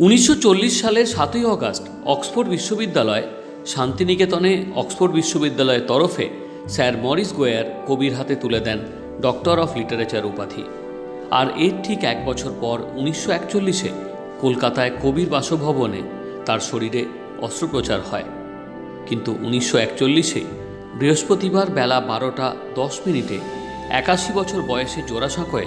উনিশশো চল্লিশ সালের সাতই অগাস্ট অক্সফোর্ড বিশ্ববিদ্যালয় শান্তিনিকেতনে অক্সফোর্ড বিশ্ববিদ্যালয়ের তরফে স্যার মরিস গোয়ার কবির হাতে তুলে দেন ডক্টর অফ লিটারেচার উপাধি। আর এর ঠিক এক বছর পর উনিশশো একচল্লিশে কলকাতায় কবির বাসভবনে তার শরীরে অস্ত্রোপচার হয়। কিন্তু উনিশশো একচল্লিশে বৃহস্পতিবার বেলা বারোটা দশ মিনিটে একাশি বছর বয়সে জোড়াসাঁকোয়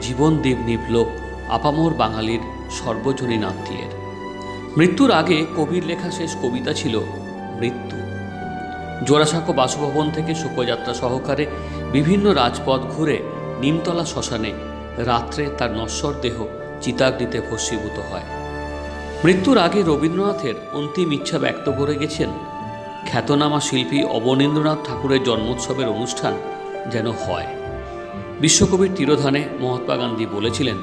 জীবনদীপ নিভল আপামর বাঙালির সর্বজনীন আত্মীয়ের। মৃত্যুর আগে কবির লেখা শেষ কবিতা ছিল মৃত্যু। জোড়াসাঁকো বাসভবন থেকে শোকযাত্রা সহকারে বিভিন্ন রাজপথ ঘুরে নিমতলা শ্মশানে রাত্রে তার নশ্বর দেহ চিতাগ্নিতে ভস্মীভূত হয়। মৃত্যুর আগে রবীন্দ্রনাথের অন্তিম ইচ্ছা ব্যক্ত করে গেছেন খ্যাতনামা শিল্পী অবনীন্দ্রনাথ ঠাকুরের জন্মোৎসবের অনুষ্ঠান যেন হয়। বিশ্বকবির তিরোধানে মহাত্মা গান্ধী বলেছিলেন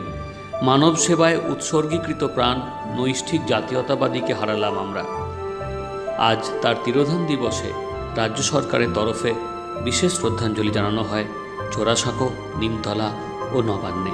মানব সেবায় উৎসর্গীকৃত প্রাণ নৈষ্ঠিক জাতীয়তাবাদীকে হারালাম আমরা। আজ তার তিরোধান দিবসে রাজ্য সরকারের তরফে বিশেষ শ্রদ্ধাঞ্জলি জানানো হয় চোরাসাঁকো, নিমতলা ও নবান্নে।